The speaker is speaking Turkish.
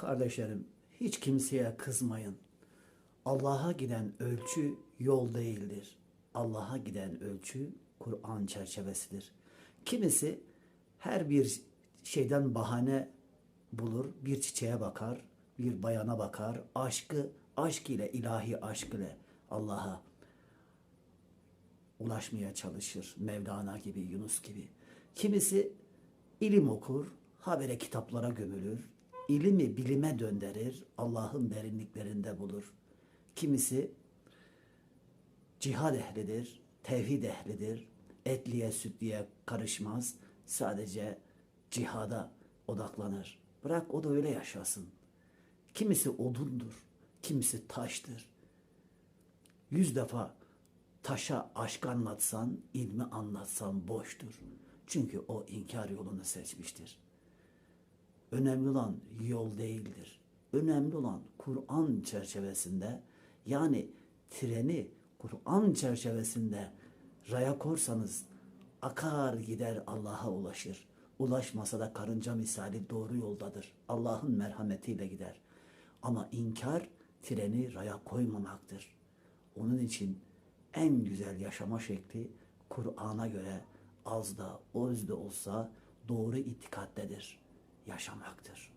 Kardeşlerim hiç kimseye kızmayın. Allah'a giden ölçü yol değildir. Allah'a giden ölçü Kur'an çerçevesidir. Kimisi her bir şeyden bahane bulur, bir çiçeğe bakar, bir bayana bakar, aşkı, aşk ile, ilahi aşk ile Allah'a ulaşmaya çalışır. Mevlana gibi, Yunus gibi. Kimisi ilim okur, habere kitaplara gömülür. İlimi bilime döndürür, Allah'ın derinliklerinde bulur. Kimisi cihad ehlidir, tevhid ehlidir. Etliye sütliye karışmaz. Sadece cihada odaklanır. Bırak o da öyle yaşasın. Kimisi odundur, kimisi taştır. Yüz defa taşa aşk anlatsan, ilmi anlatsan boştur. Çünkü o inkar yolunu seçmiştir. Önemli olan yol değildir. Önemli olan Kur'an çerçevesinde yani treni Kur'an çerçevesinde raya korsanız akar gider Allah'a ulaşır. Ulaşmasa da karınca misali doğru yoldadır. Allah'ın merhametiyle gider. Ama inkar treni raya koymamaktır. Onun için en güzel yaşama şekli Kur'an'a göre az da öz de olsa doğru itikattedir. Yaşamaktır.